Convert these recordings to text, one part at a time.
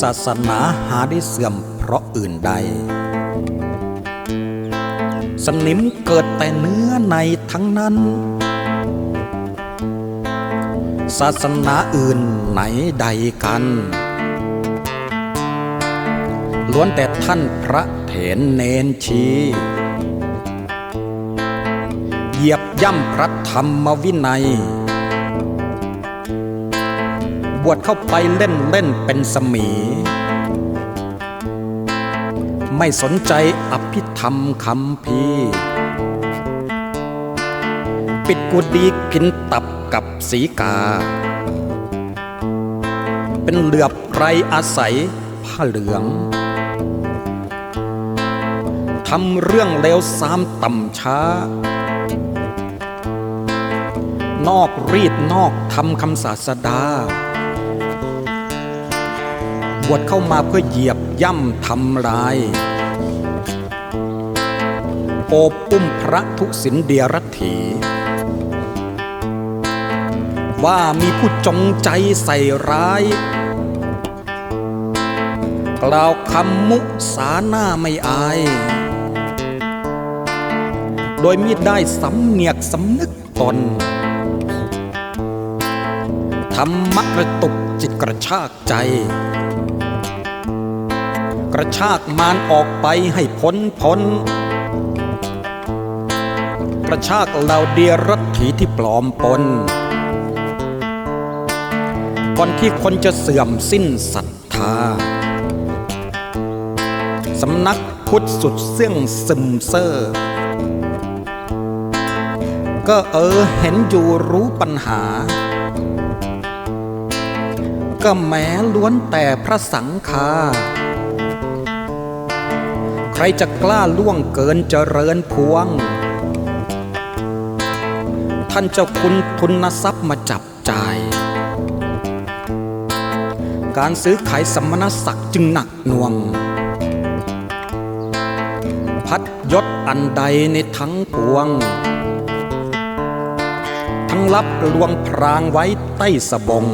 ศาสนาหาได้เสื่อมเพราะอื่นใด สนิมเกิดแต่เนื้อในทั้งนั้น ศาสนาอื่นไหนใดกัน ล้วนแต่ท่านพระเถรเนนชี เหยียบย่ำพระธรรมวินัย วชเข้าไปเล่นเล่นเป็นสมี ไม่สนใจอภิธรรมคำพีปิดกุดีกินตับกับสีกา เป็นเหลือบไรอาศัยผ้าเหลืองทำเรื่องเลวสามต่ำช้า นอกรีดนอกทำคำศาสดา บวชเข้ามาเพื่อเหยียบย่ำทำลายโอบอุ้มพระทุสินเดียรัตถีว่ามีผู้จงใจใส่ร้าย กล่าวคำมุสาหน้าไม่อาย โดยมิได้สำเนียกสำนึกตนธรรมะกระตุกจิตกระชากใจ กระชากมารออกไปให้พ้นพ้น กระชากเหล่าเดียรัตถีที่ปลอมปน ก่อนที่คนจะเสื่อมสิ้นศรัทธา สำนักพุทธสุดเสื่องซึมเซอร์ก็เออเห็นอยู่รู้ปัญหา ก็แม้ล้วนแต่พระสังฆา ใครจะกล้าล่วงเกินเจริญพวง ท่านเจ้าคุณทุนทรัพย์มาจับจ่าย การซื้อขายสมณศักดิ์จึงหนักหน่วง พัดยศอันใดในทั้งปวง ทั้งลับลวงพรางไว้ใต้สบง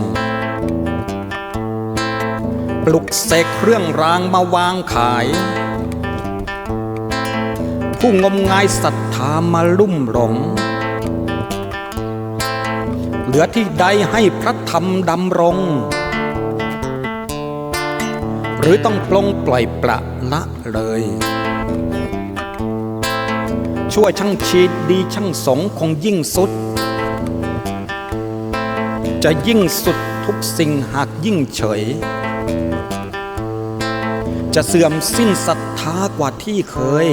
ปลุกเสกเครื่องรางมาวางขาย ผู้งมงายศรัทธามาลุ่มหลง เหลือที่ใดให้พระธรรมดำรง หรือต้องปลงปล่อยประละเลยช่วยช่างชีดดีช่างสงคงยิ่งสุด จะยิ่งสุดทุกสิ่งหากยิ่งเฉย จะเสื่อมสิ้นศรัทธากว่าที่เคย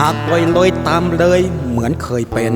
หากปล่อยลอยตามเลยเหมือนเคยเป็น